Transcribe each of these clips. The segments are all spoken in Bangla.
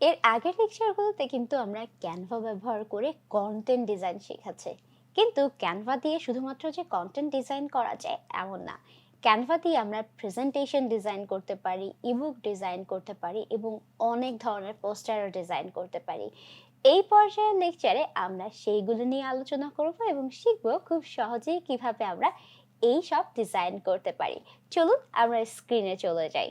এর আগের লেকচারগুলোতে কিন্তু আমরা ক্যানভা ব্যবহার করে কন্টেন্ট ডিজাইন শেখাচ্ছি। কিন্তু ক্যানভা দিয়ে শুধুমাত্র যে কন্টেন্ট ডিজাইন করা যায়, এমন না। ক্যানভা দিয়ে আমরা প্রেজেন্টেশন ডিজাইন করতে পারি ইবুক ডিজাইন করতে পারি এবং অনেক ধরনের পোস্টারও ডিজাইন করতে পারি। এই পর্যায়ের লেকচারে আমরা সেইগুলো নিয়ে আলোচনা করব এবং শিখব খুব সহজেই কীভাবে আমরা এই সব ডিজাইন করতে পারি। চলুন আমরা স্ক্রিনে চলে যাই।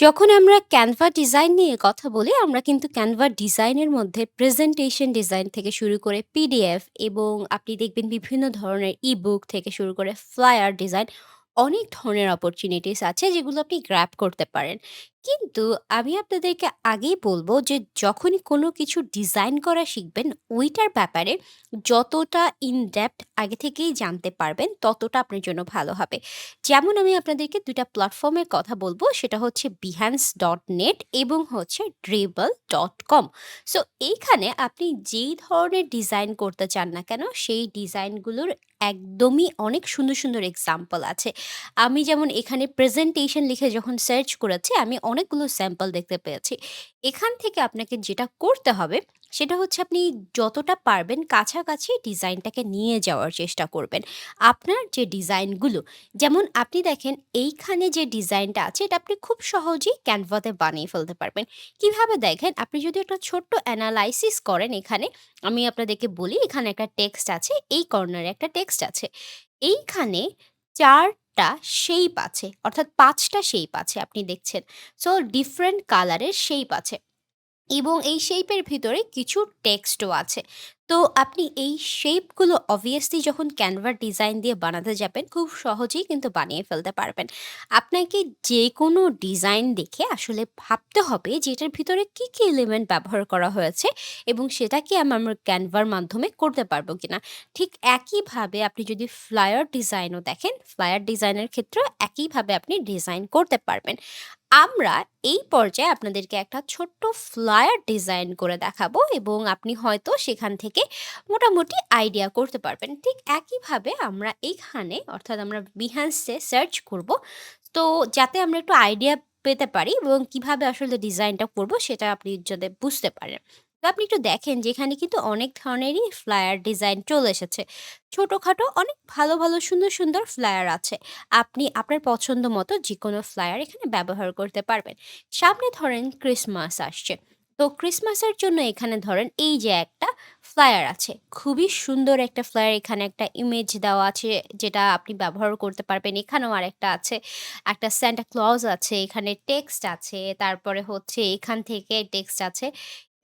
যখন আমরা ক্যানভা ডিজাইন নিয়ে কথা বলি, আমরা কিন্তু ক্যানভা ডিজাইনের মধ্যে প্রেজেন্টেশন ডিজাইন থেকে শুরু করে পিডিএফ এবং আপনি দেখবেন বিভিন্ন ধরনের ইবুক থেকে শুরু করে ফ্লায়ার ডিজাইন অনেক ধরনের অপরচুনিটিস আছে যেগুলো আপনি গ্র্যাপ করতে পারেন। কিন্তু আমি আপনাদেরকে আগেই বলব যে যখনই কোনো কিছু ডিজাইন করা শিখবেন, ওইটার ব্যাপারে যতটা ইন ডেপথ আগে থেকেই জানতে পারবেন, ততটা আপনার জন্য ভালো হবে। যেমন আমি আপনাদেরকে দুইটা প্ল্যাটফর্মের কথা বলব, সেটা হচ্ছে বিহ্যান্স ডট নেট এবং হচ্ছে ড্রেবল ডট কম সো এইখানে আপনি যেই ধরনের ডিজাইন করতে চান না কেন, সেই ডিজাইনগুলোর একদমই অনেক সুন্দর সুন্দর এক্সাম্পল আছে। আমি যেমন এখানে প্রেজেন্টেশন লিখে যখন সার্চ করেছি, আমি অনেকগুলো স্যাম্পল দেখতে পেয়েছি। এখান থেকে আপনাকে যেটা করতে হবে, সেটা হচ্ছে আপনি যতটা পারবেন কাছাকাছি ডিজাইনটাকে নিয়ে যাওয়ার চেষ্টা করবেন। আপনার যে ডিজাইনগুলো, যেমন আপনি দেখেন এইখানে যে ডিজাইনটা আছে, এটা আপনি খুব সহজেই ক্যানভাতে বানিয়ে ফেলতে পারবেন। কীভাবে দেখেন? আপনি যদি একটা ছোট্ট অ্যানালাইসিস করেন এখানে, আমি আপনাদেরকে বলি, এখানে একটা টেক্সট আছে, এই কর্নারে একটা টেক্সট আছে। এইখানে চারটা শেপ আছে অর্থাৎ পাঁচটা শেপ আছে আপনি দেখছেন। সো ডিফারেন্ট কালারের শেপ আছে। এবং এই শেপের ভিতরে কিছু টেক্সটও আছে। তো আপনি এই শেপগুলো অবভিয়াসলি যখন ক্যানভার ডিজাইন দিয়ে বানাতে যাবেন, খুব সহজেই কিন্তু বানিয়ে ফেলতে পারবেন। আপনাকে যে কোনো ডিজাইন দেখে আসলে ভাবতে হবে যে এটার ভিতরে কী, কী এলিমেন্ট ব্যবহার করা হয়েছে এবং সেটা কি আমি আমার ক্যানভার মাধ্যমে করতে পারব কিনা। ঠিক একইভাবে আপনি যদি ফ্লায়ার ডিজাইনও দেখেন, ফ্লায়ার ডিজাইনের ক্ষেত্রেও একইভাবে আপনি ডিজাইন করতে পারবেন। আমরা এই পর্যায়ে আপনাদেরকে একটা ছোট্ট ফ্লায়ার ডিজাইন করে দেখাবো এবং আপনি হয়তো সেখান থেকে মোটামুটি আইডিয়া করতে পারবেন। ঠিক একইভাবে আমরা এইখানে অর্থাৎ আমরা বিহান্সে সার্চ করব। তো যাতে আমরা একটু আইডিয়া পেতে পারি এবং কীভাবে আসলে ডিজাইনটা করব সেটা আপনি যাতে বুঝতে পারেন। তো আপনি একটু দেখেন যে এখানে কিন্তু অনেক ধরনেরই ফ্লায়ার ডিজাইন চলে এসেছে। ছোটোখাটো অনেক ভালো, ভালো সুন্দর, সুন্দর ফ্লায়ার আছে। আপনি আপনার পছন্দ মতো যে কোনো ফ্লায়ার এখানে ব্যবহার করতে পারবেন। সামনে ধরেন ক্রিসমাস আসছে। তো ক্রিসমাসের জন্য এখানে ধরেন এই যে একটা ফ্লায়ার আছে। খুবই সুন্দর একটা ফ্লায়ার এখানে একটা ইমেজ দেওয়া আছে যেটা আপনি ব্যবহার করতে পারবেন। এখানেও আর একটা আছে। একটা সান্টা ক্লজ আছে, এখানে টেক্সট আছে, তারপরে হচ্ছে এখান থেকে টেক্সট আছে।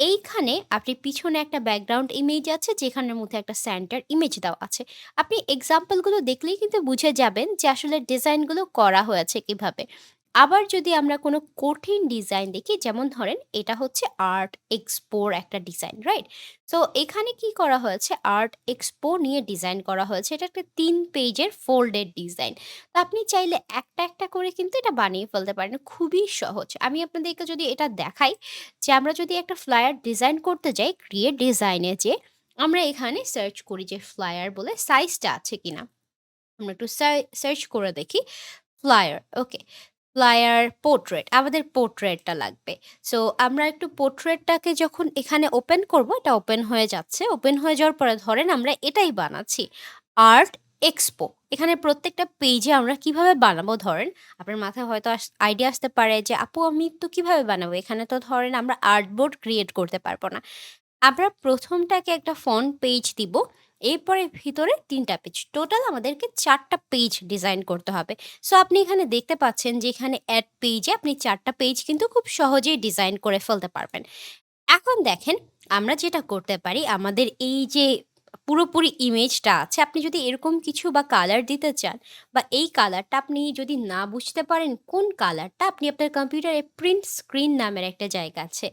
এইখানে আপনি পিছনে একটা ব্যাকগ্রাউন্ড ইমেজ আছে, যেখানের মধ্যে একটা সেন্টার ইমেজ দেওয়া আছে। আপনি এক্সাম্পলগুলো দেখলেই কিন্তু বুঝে যাবেন যে আসলে ডিজাইনগুলো করা হয়েছে কীভাবে। আবার যদি আমরা কোনো কঠিন ডিজাইন দেখি যেমন ধরেন এটা হচ্ছে আর্ট এক্সপোর একটা ডিজাইন, রাইট? সো এখানে কি করা হয়েছে আর্ট এক্সপো নিয়ে ডিজাইন করা হয়েছে। এটা একটা তিন পেজের ফোল্ডেড ডিজাইন। তো আপনি চাইলে একটা, একটা করে কিন্তু এটা বানিয়ে ফেলতে পারেন। খুবই সহজ। আমি আপনাদেরকে যদি এটা দেখাই যে আমরা যদি একটা ফ্লায়ার ডিজাইন করতে যাই ক্রিয়েট ডিজাইনে যে আমরা এখানে সার্চ করি যে ফ্লায়ার বলে সাইজটা আছে কিনা। আমরা একটু সার্চ করে দেখি। ফ্লায়ার ওকে। ফ্লায়ার পোর্ট্রেট আমাদের পোর্ট্রেটটা লাগবে। সো আমরা একটু পোর্ট্রেটটাকে যখন এখানে ওপেন করব, এটা ওপেন হয়ে যাচ্ছে। ওপেন হয়ে যাওয়ার পরে ধরেন আমরা এটাই বানাচ্ছি। Art expo. এখানে প্রত্যেকটা পেজে আমরা কীভাবে বানাবো ধরেন, আপনার মাথায় হয়তো আইডিয়া আসতে পারে যে, আপু, আমি তো কীভাবে বানাবো? এখানে তো ধরেন আমরা আর্টবোর্ড ক্রিয়েট করতে পারব না। আমরা প্রথমটাকে একটা ফন্ট পেজ দিব। এরপরে ভিতরে ৩ টা পেজ। টোটাল আমাদেরকে ৪ টা পেজ ডিজাইন করতে হবে। সো আপনি এখানে দেখতে পাচ্ছেন যে এখানে এড পেজে আপনি ৪ টা পেজ কিন্তু খুব সহজেই ডিজাইন করে ফেলতে পারবেন। এখন দেখেন, আমরা যেটা করতে পারি, আমাদের এই যে পুরোপুরি ইমেজটা আছে, আপনি যদি এরকম কিছু বা কালার দিতে চান, বা এই কালারটা আপনি যদি না বুঝতে পারেন, কোন কালারটা আপনি আপনার কম্পিউটারে প্রিন্ট স্ক্রিন নামের একটা জায়গা আছে।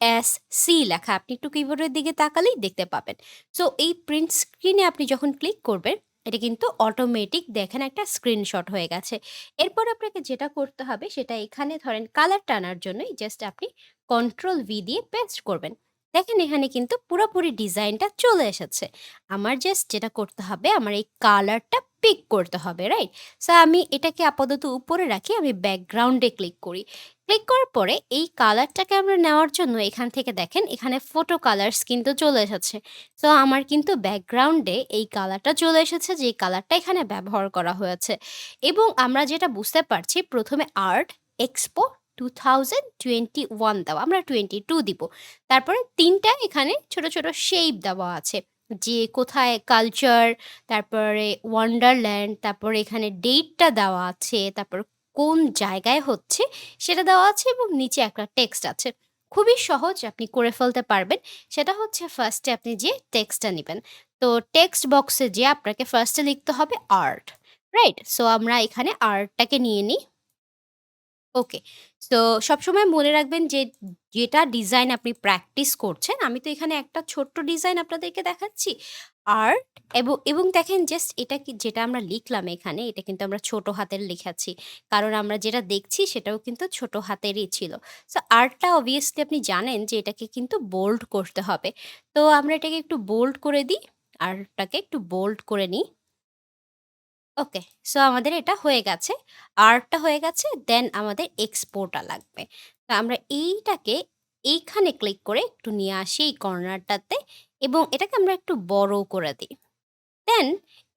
পিআরটি এসসি লেখা আপনি একটু কিবোর্ডের দিকে তাকালেই দেখতে পাবেন। সো এই প্রিন্ট স্ক্রিনে আপনি যখন ক্লিক করবেন, এটা কিন্তু অটোমেটিক দেখেন একটা স্ক্রিনশট হয়ে গেছে। এরপর আপনাকে যেটা করতে হবে, সেটা এখানে ধরেন কালার টানার জন্যই জাস্ট আপনি কন্ট্রোল ভি দিয়ে পেস্ট করবেন। দেখেন এখানে কিন্তু পুরোপুরি ডিজাইনটা চলে এসেছে। আমার জাস্ট যেটা করতে হবে, আমার এই কালারটা পিক করতে হবে, রাইট? সো আমি এটাকে আপাতত উপরে রাখি। আমি ব্যাকগ্রাউন্ডে ক্লিক করি। ক্লিক করার পরে এই কালারটাকে আমরা নেওয়ার জন্য এখান থেকে দেখেন এখানে ফটো কালার্স কিন্তু চলে এসেছে। সো আমার কিন্তু ব্যাকগ্রাউন্ডে এই কালারটা চলে এসেছে যে কালারটা এখানে ব্যবহার করা হয়েছে। এবং আমরা যেটা বুঝতে পারছি প্রথমে আর্ট এক্সপো 2021 দেওয়া। আমরা 22 দিব। তারপরে ৩ টা এখানে ছোট, ছোট শেপ দেওয়া আছে। যে কোথায় কালচার, তারপরে ওয়ান্ডারল্যান্ড, তারপরে এখানে ডেটটা দেওয়া আছে, তারপর কোন জায়গায় হচ্ছে সেটা দেওয়া আছে এবং নিচে একটা টেক্সট আছে। খুবই সহজ আপনি করে ফেলতে পারবেন। সেটা হচ্ছে ফার্স্টে আপনি যেয়ে টেক্সটটা নেবেন তো টেক্সট বক্সে যেয়ে আপনাকে ফার্স্টে লিখতে হবে আর্ট, রাইট? সো আমরা এখানে আর্টটাকে নিয়ে নিই। ওকে। সো সবসময় মনে রাখবেন যে যেটা ডিজাইন আপনি প্র্যাকটিস করছেন, আমি তো এখানে একটা ছোট্ট ডিজাইন আপনাদেরকে দেখাচ্ছি। আর্ট এব এবং দেখেন জাস্ট এটা কি যেটা আমরা লিখলাম এখানে, এটা কিন্তু আমরা ছোট হাতের লিখেছি। কারণ আমরা যেটা দেখছি সেটাও কিন্তু ছোট হাতেরই ছিল। সো আর্টটা অবভিয়াসলি আপনি জানেন যে এটাকে কিন্তু বোল্ড করতে হবে। তো আমরা এটাকে একটু বোল্ড করে দিই। আর্টটাকে একটু বোল্ড করে নিই। ওকে। সো আমাদের এটা হয়ে গেছে। আর্টটা হয়ে গেছে। দেন আমাদের এক্সপোটা লাগবে। তো আমরা এইটাকে এইখানে ক্লিক করে একটু নিয়ে আসি এই কর্নারটাতে এবং এটাকে আমরা একটু বড় করে দিই। দেন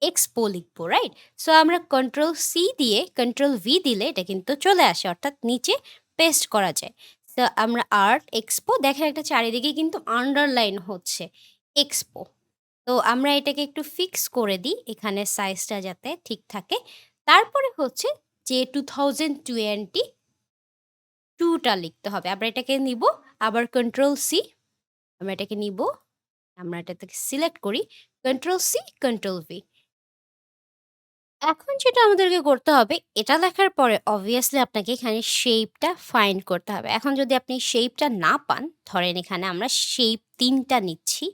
এক্সপো লিখব, রাইট? সো আমরা কন্ট্রোল সি দিয়ে কন্ট্রোল ভি দিলে এটা কিন্তু চলে আসে। অর্থাৎ নিচে পেস্ট করা যায়। সো আমরা আর্ট এক্সপো দেখেন একটা চারিদিকে কিন্তু আন্ডারলাইন হচ্ছে এক্সপো। তো আমরা এটাকে একটু ফিক্স করে দিই এখানে সাইজটা যাতে ঠিক থাকে। তারপরে হচ্ছে যে টু থাউজেন্ড টোয়েন্টি টুটা লিখতে হবে। আমরা এটাকে নিব আবার কন্ট্রোল সি আমরা এটাকে নিব আমরা এটা থেকে সিলেক্ট করি। Control C, control V. এখন যেটা আমাদেরকে করতে হবে, এটা লেখার পরে অবভিয়াসলি আপনাকে এখানে শেপটা ফাইন্ড করতে হবে। এখন যদি আপনি শেপটা না পান, ধরেন এখানে আমরা শেপ তিনটা নিচ্ছি।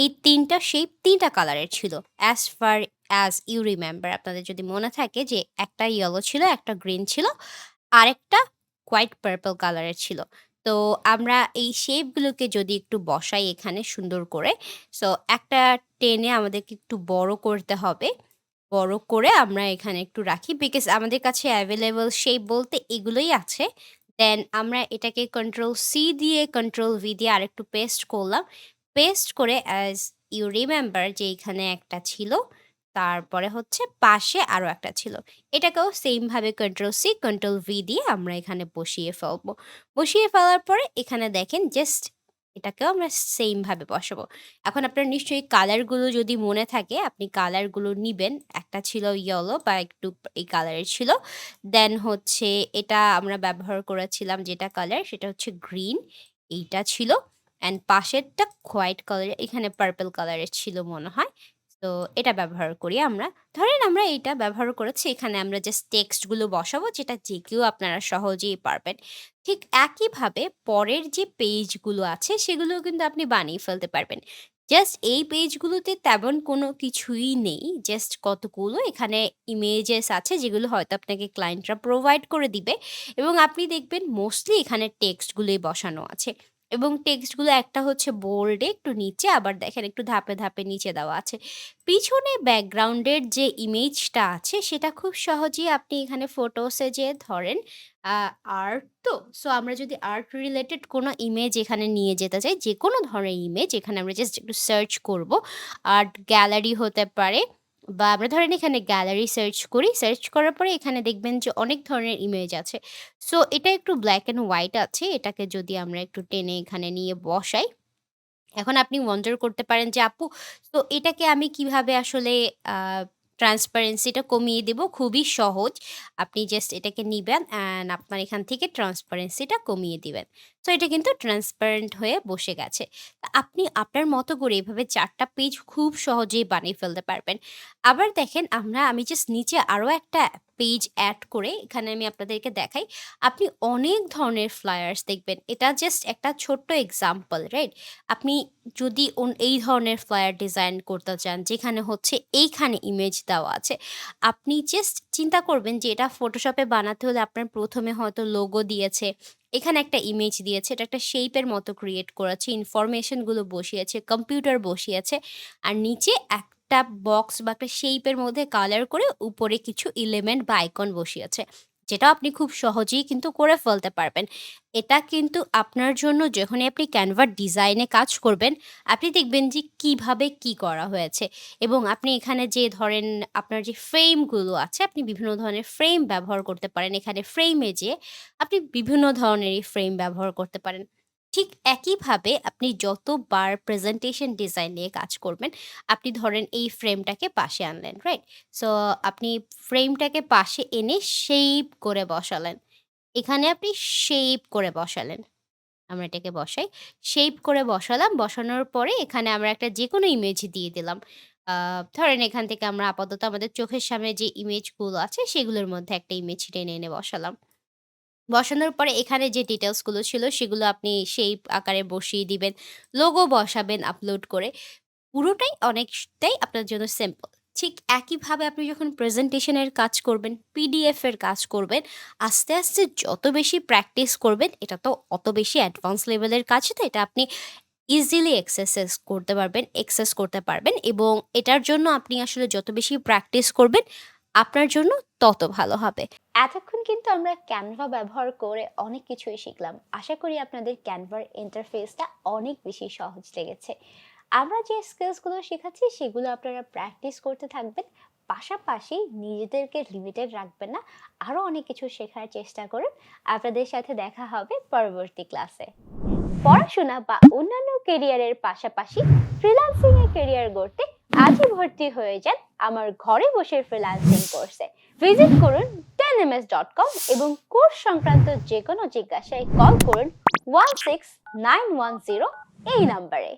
এই তিনটা শেপ তিনটা কালারের ছিল। As far as you remember আপনাদের যদি মনে থাকে যে একটা ইয়েলো ছিল, একটা গ্রিন ছিল, আরেকটা হোয়াইট পার্পল কালারের ছিল। তো আমরা এই শেপগুলোকে যদি একটু বসাই এখানে সুন্দর করে, সো একটা টেনে আমাদেরকে একটু বড় করতে হবে। বড় করে আমরা এখানে একটু রাখি বিকজ আমাদের কাছে অ্যাভেলেবল শেপ বলতে এগুলোই আছে। দেন আমরা এটাকে কন্ট্রোল সি দিয়ে কন্ট্রোল ভি দিয়ে আরেকটু পেস্ট করলাম। পেস্ট করে অ্যাজ ইউ রিমেম্বার যে এখানে একটা ছিল। তারপরে হচ্ছে পাশে আরও একটা ছিল। এটাকেও সেম ভাবে কন্ট্রোল সি, কন্ট্রোল ভি দিয়ে আমরা এখানে বসিয়ে ফেলব। বসিয়ে ফেলার পরে এখানে দেখেন জাস্ট এটাকেও আমরা সেম ভাবে বসাবো। এখন আপনার নিশ্চয়ই কালারগুলো যদি মনে থাকে, আপনি কালারগুলো নিবেন। একটা ছিল ইয়েলো বা একটু এই কালারের ছিল। দেন হচ্ছে এটা আমরা ব্যবহার করেছিলাম যেটা কালার সেটা হচ্ছে গ্রিন। এইটা ছিল। অ্যান্ড পাশেরটা হোয়াইট কালারের এখানে পার্পল কালারের ছিল মনে হয়। তো এটা ব্যবহার করি আমরা। ধরেন আমরা এটা ব্যবহার করেছি। এখানে আমরা জাস্ট টেক্সটগুলো বসাবো, যেটা যে কেউ আপনারা সহজেই পারবেন। ঠিক একইভাবে পরের যে পেজগুলো আছে, সেগুলোও কিন্তু আপনি বানিয়ে ফেলতে পারবেন। জাস্ট এই পেজগুলোতে তেমন কোনো কিছুই নেই। জাস্ট কতগুলো, এখানে ইমেজেস আছে, যেগুলো হয়তো আপনাকে ক্লায়েন্টরা প্রোভাইড করে দিবে এবং আপনি দেখবেন মোস্টলি এখানে টেক্সটগুলোই বসানো আছে। এবং টেক্সটগুলো একটা হচ্ছে বোল্ডে একটু নিচে আবার দেখেন একটু ধাপে, ধাপে নিচে দেওয়া আছে। পিছনে ব্যাকগ্রাউন্ডের যে ইমেজটা আছে সেটা খুব সহজেই আপনি এখানে ফটোসে যে ধরেন আর্ট তো। সো আমরা যদি আর্ট রিলেটেড কোনো ইমেজ এখানে নিয়ে যেতে চাই, যে কোনো ধরনের ইমেজ এখানে আমরা জাস্ট একটু সার্চ করব। আর্ট গ্যালারি হতে পারে বা আমরা ধরেন এখানে গ্যালারি সার্চ করি। সার্চ করার পরে এখানে দেখবেন যে অনেক ধরনের ইমেজ আছে। সো এটা একটু ব্ল্যাক অ্যান্ড হোয়াইট আছে। এটাকে যদি আমরা একটু টেনে এখানে নিয়ে বসাই। এখন আপনি ওয়ান্ডার করতে পারেন যে, আপু, তো এটাকে আমি কীভাবে আসলে ট্রান্সপারেন্সিটা কমিয়ে দেব? খুবই সহজ। আপনি জাস্ট এটাকে নেবেন অ্যান্ড আপনার এখান থেকে ট্রান্সপারেন্সিটা কমিয়ে দিবেন। তো এটা কিন্তু ট্রান্সপারেন্ট হয়ে বসে গেছে। আপনি আপনার মতো করে এভাবে চারটা পেজ খুব সহজেই বানিয়ে ফেলতে পারবেন। আবার দেখেন আমরা, আমি জাস্ট নিচে আরও একটা পেজ অ্যাড করে এখানে আমি আপনাদেরকে দেখাই। আপনি অনেক ধরনের ফ্লায়ার্স দেখবেন। এটা জাস্ট একটা ছোট্ট এক্সাম্পল, রাইট? আপনি যদি এই ধরনের ফ্লায়ার ডিজাইন করতে চান যেখানে হচ্ছে এইখানে ইমেজ দেওয়া আছে। আপনি জাস্ট চিন্তা করবেন যে এটা ফটোশপে বানাতে হলে আপনার প্রথমে হয়তো লোগো দিয়েছে। এখানে একটা ইমেজ দিয়েছে। এটা একটা শেপের মতো ক্রিয়েট করেছে। ইনফরমেশনগুলো বসিয়েছে, কম্পিউটার বসিয়েছে। আর নিচে একটা একটা বক্স বা একটা শেপের মধ্যে কালার করে উপরে কিছু এলিমেন্ট বা আইকন বসিয়েছে। যেটা আপনি খুব সহজেই কিন্তু করে ফেলতে পারবেন। এটা কিন্তু আপনার জন্য যখনই আপনি ক্যানভার ডিজাইনে কাজ করবেন, আপনি দেখবেন যে কীভাবে কি করা হয়েছে এবং আপনি এখানে যে ধরেন আপনার যে ফ্রেমগুলো আছে, আপনি বিভিন্ন ধরনের ফ্রেম ব্যবহার করতে পারেন। এখানে ফ্রেমে যেয়ে আপনি বিভিন্ন ধরনেরই ফ্রেম ব্যবহার করতে পারেন। ঠিক একইভাবে আপনি যতবার প্রেজেন্টেশন ডিজাইন নিয়ে কাজ করবেন, আপনি ধরেন এই ফ্রেমটাকে পাশে আনলেন, রাইট? সো আপনি ফ্রেমটাকে পাশে এনে শেপ করে বসালেন। এখানে আপনি শেপ করে বসালেন। আমরা এটাকে বসাই। শেপ করে বসালাম। বসানোর পরে এখানে আমরা একটা যে কোনো ইমেজ দিয়ে দিলাম। ধরেন এখান থেকে আমরা আপাতত আমাদের চোখের সামনে যে ইমেজগুলো আছে সেগুলোর মধ্যে একটা ইমেজ টেনে এনে বসালাম। বসানোর পরে এখানে যে ডিটেলসগুলো ছিল সেগুলো আপনি সেই আকারে বসিয়ে দিবেন। লোগো বসাবেন আপলোড করে। পুরোটাই অনেকটাই আপনার জন্য সিম্পল। ঠিক একইভাবে আপনি যখন প্রেজেন্টেশন এর কাজ করবেন, পিডিএফের কাজ করবেন, আস্তে, আস্তে যত বেশি প্র্যাকটিস করবেন, এটা তো অত বেশি অ্যাডভান্স লেভেলের কাজ তো এটা আপনি ইজিলি এক্সেসেস করতে পারবেন এক্সেস করতে পারবেন এবং এটার জন্য আপনি আসলে যত বেশি প্র্যাকটিস করবেন, আপনার জন্য তত ভালো হবে। এতক্ষণ কিন্তু আমরা ক্যানভা ব্যবহার করে অনেক কিছুই শিখলাম। আশা করি আপনাদের ক্যানভার ইন্টারফেসটা অনেক বেশি সহজ লেগেছে। আমরা যে স্কিলসগুলো শেখাচ্ছি, সেগুলো আপনারা প্র্যাকটিস করতে থাকবেন। পাশাপাশি নিজেদেরকে লিমিটেড রাখবেন না। আরও অনেক কিছু শেখার চেষ্টা করুন। আপনাদের সাথে দেখা হবে পরবর্তী ক্লাসে পড়াশোনা বা অন্যান্য কেরিয়ারের পাশাপাশি ফ্রিল্যান্সিং এর কেরিয়ার গড়তে আজই ভর্তি হয়ে যান আমার ঘরে বসে ফ্রিল্যান্সিং কোর্সে ভিজিট করুন টেনএমএস ডট কম এবং কোর্স সংক্রান্ত যে কোনো জিজ্ঞাসায় কল করুন one six nine one zero এই নাম্বারে